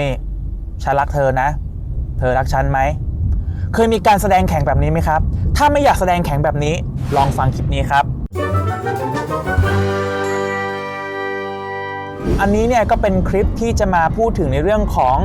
นี่ฉันรักเธอนะ เธอรักฉันไหม เคยมีการแสดงแข่งแบบนี้ไหมครับ ถ้าไม่อยากแสดงแข่งแบบนี้ ลองฟังคลิปนี้ครับ อันนี้เนี่ยก็เป็นคลิปที่จะมาพูดถึงในเรื่องของ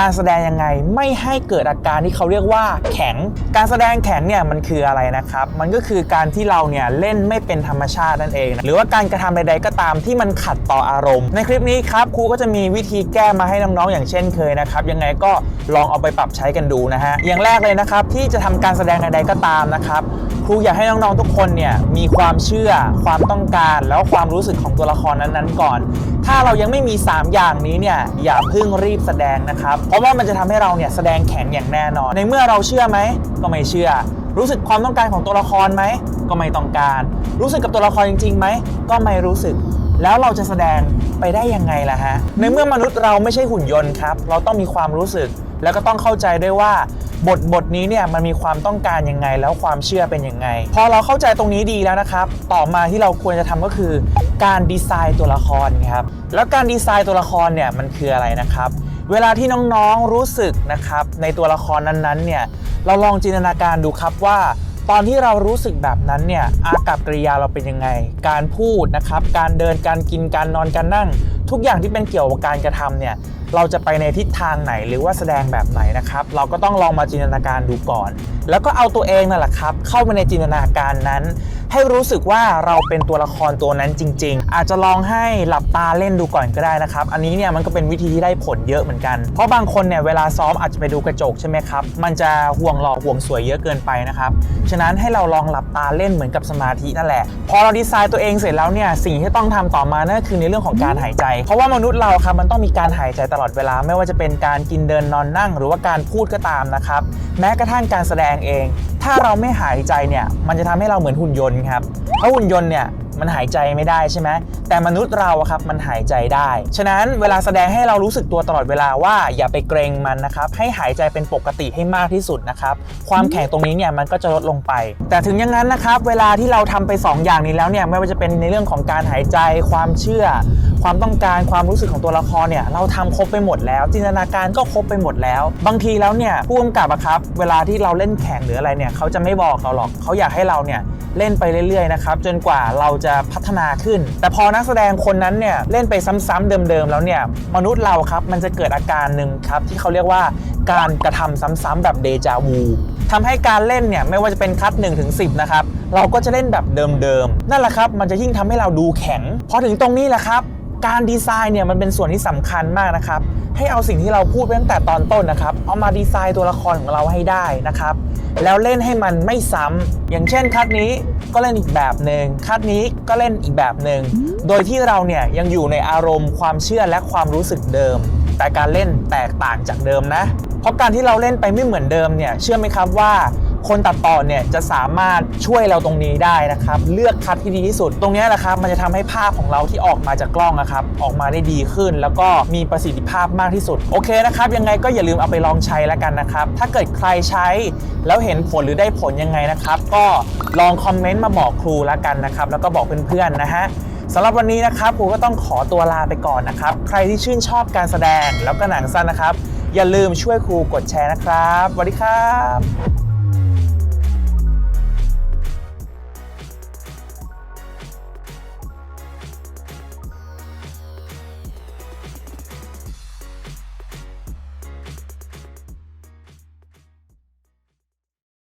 การแสดงยังไง ไม่ให้เกิดอาการที่เขาเรียกว่าแข็ง การแสดงแข็งเนี่ยมันคืออะไรนะครับ มันก็คือการที่เราเนี่ยเล่นไม่เป็นธรรมชาตินั่นเอง หรือว่าการกระทำใดๆก็ตามที่มันขัดต่ออารมณ์ ในคลิปนี้ครับครูก็จะมีวิธีแก้มาให้น้องๆอย่างเช่นเคยนะครับ ยังไงก็ลองเอาไปปรับใช้กันดูนะฮะอย่างแรกเลยนะครับที่จะทำการแสดงใดๆก็ตามนะครับครูอยากให้น้องๆทุกคนเนี่ยมีความเชื่อความต้องการแล้วความรู้สึกของตัวละครนั้นๆก่อน ถ้าเรายังไม่มี 3 อย่างนี้เนี่ยอย่าเพิ่งรีบแสดงนะครับ เพราะว่ามันจะทำให้เราเนี่ยแสดงแข็งอย่างแน่นอน ในเมื่อเราเชื่อไหมก็ไม่เชื่อ รู้สึกความต้องการของตัวละครไหมก็ไม่ต้องการ รู้สึกกับตัวละครจริงๆไหมก็ไม่รู้สึก แล้วเราจะแสดงไปได้ยังไงล่ะฮะในเมื่อมนุษย์เราไม่ใช่หุ่นยนต์ครับเราต้องมีความรู้สึก แล้วก็ต้องเข้าใจด้วยว่าบทบทนี้เนี่ยมันมีความต้องการยังไงแล้วความเชื่อเป็นยังไง พอเราเข้าใจตรงนี้ดีแล้วนะครับ ต่อมาที่เราควรจะทำก็คือ การดีไซน์ตัวละครครับแล้วการดีไซน์ตัวละครเนี่ยมันคืออะไรนะครับ เวลาที่น้องๆรู้สึกนะครับในตัวละครนั้นๆเนี่ยเราลองจินตนาการดูครับว่า ตอนที่เรารู้สึกแบบนั้นเนี่ยอากับกริยาเราเป็นยังไง การพูดนะครับการเดินการกินการนอนการนั่ง ทุกอย่างที่เป็นเกี่ยวกับการกระทำเนี่ยเราจะไปในทิศทางไหนหรือว่าแสดงแบบไหนนะครับ เราก็ต้องลองมาจินตนาการดูก่อน แล้วก็เอาตัวเองนั่นแหละครับ เข้าไปในจินตนาการนั้น ให้รู้สึกว่าเราเป็นตัวละครตัวนั้นจริง ๆ อาจจะลองให้หลับตาเล่นดูก่อนก็ได้นะครับ อันนี้เนี่ยมันก็เป็นวิธีที่ได้ผลเยอะเหมือนกัน เพราะบางคนเนี่ยเวลาซ้อมอาจจะไปดูกระจกใช่ไหมครับ มันจะห่วงหล่อห่วงสวยเยอะเกินไปนะครับ ฉะนั้นให้เราลองหลับตาเล่นเหมือนกับสมาธินั่นแหละ พอเราดีไซน์ตัวเองเสร็จแล้วเนี่ยสิ่งที่ต้องทำต่อมานั่นคือในเรื่องของการหายใจ เพราะว่ามนุษย์เราครับมันต้องมีการหายใจตลอดเวลา ไม่ว่าจะเป็นการกินเดินนอนนั่ง หรือว่าการพูดก็ตามนะครับ แม้กระทั่งการแสดงเอง ถ้าเราไม่หายใจเนี่ยมันจะทำให้เราเหมือนหุ่นยนต์ครับเพราะหุ่นยนต์เนี่ยมันหายใจไม่ได้ใช่ไหมแต่มนุษย์เราอะครับมันหายใจได้ ฉะนั้นเวลาแสดงให้เรารู้สึกตัวตลอดเวลาว่าอย่าไปเกรงมันนะครับให้หายใจเป็นปกติให้มากที่สุดนะครับความแข็งตรงนี้เนี่ยมันก็จะลดลงไป แต่ถึงอย่างนั้นนะครับเวลาที่เราทำไป 2 อย่างนี้แล้วเนี่ยไม่ว่าจะเป็นในเรื่องของการหายใจความเชื่อ ความต้องการความรู้สึกของตัวละครเนี่ยเราทำครบไปหมดแล้ว จินตนาการก็ครบไปหมดแล้ว บางทีแล้วเนี่ยผู้กำกับอะครับ เวลาที่เราเล่นแข่งหรืออะไรเนี่ยเขาจะไม่บอกเราหรอกเขาอยากให้เราเนี่ยเล่นไปเรื่อยๆนะครับจนกว่าเราจะพัฒนาขึ้น แต่พอนักแสดงคนนั้นเนี่ยเล่นไปซ้ำๆเดิมๆแล้วเนี่ยมนุษย์เราครับมันจะเกิดอาการหนึ่งครับที่เขาเรียกว่าการกระทำซ้ำๆแบบเดจาวู ทำให้การเล่นเนี่ยไม่ว่าจะเป็นคัด1ถึง10นะครับ เราก็จะเล่นแบบเดิมๆ นั่นแหละครับ มันจะยิ่งทำให้เราดูแข็ง พอถึงตรงนี้แหละครับ การดีไซน์เนี่ยมันเป็นส่วนที่สำคัญมากนะครับ ให้เอาสิ่งที่เราพูดไปตั้งแต่ตอนต้นนะครับ เอามาดีไซน์ตัวละครของเราให้ได้นะครับ แล้วเล่นให้มันไม่ซ้ำอย่างเช่นคัดนี้ก็เล่นอีกแบบหนึ่งคัดนี้ก็เล่นอีกแบบหนึ่งโดยที่เราเนี่ยยังอยู่ในอารมณ์ความเชื่อและความรู้สึกเดิม แต่การเล่นแตกต่างจากเดิมนะ เพราะการที่เราเล่นไปไม่เหมือนเดิมเนี่ยเชื่อไหมครับว่าคนตัดต่อเนี่ยจะสามารถช่วยเราตรงนี้ได้นะครับ เลือกคัดที่ดีที่สุด ตรงนี้แหละครับมันจะทำให้ภาพของเราที่ออกมาจากกล้องนะครับออกมาได้ดีขึ้น แล้วก็มีประสิทธิภาพมากที่สุดโอเคนะครับยังไงก็อย่าลืมเอาไปลองใช้แล้วกันนะครับ ถ้าเกิดใครใช้ แล้วเห็นผลหรือได้ผลยังไงนะครับ ก็ลองคอมเมนต์มาบอกครูแล้วกันนะครับแล้วก็บอกเพื่อนๆนะฮะ สำหรับวันนี้นะครับครูก็ต้องขอตัวลาไปก่อนนะครับ ใครที่ชื่นชอบการแสดงแล้วก็หนังสั้นนะครับ อย่าลืมช่วยครูกดแชร์นะครับสวัสดีครับ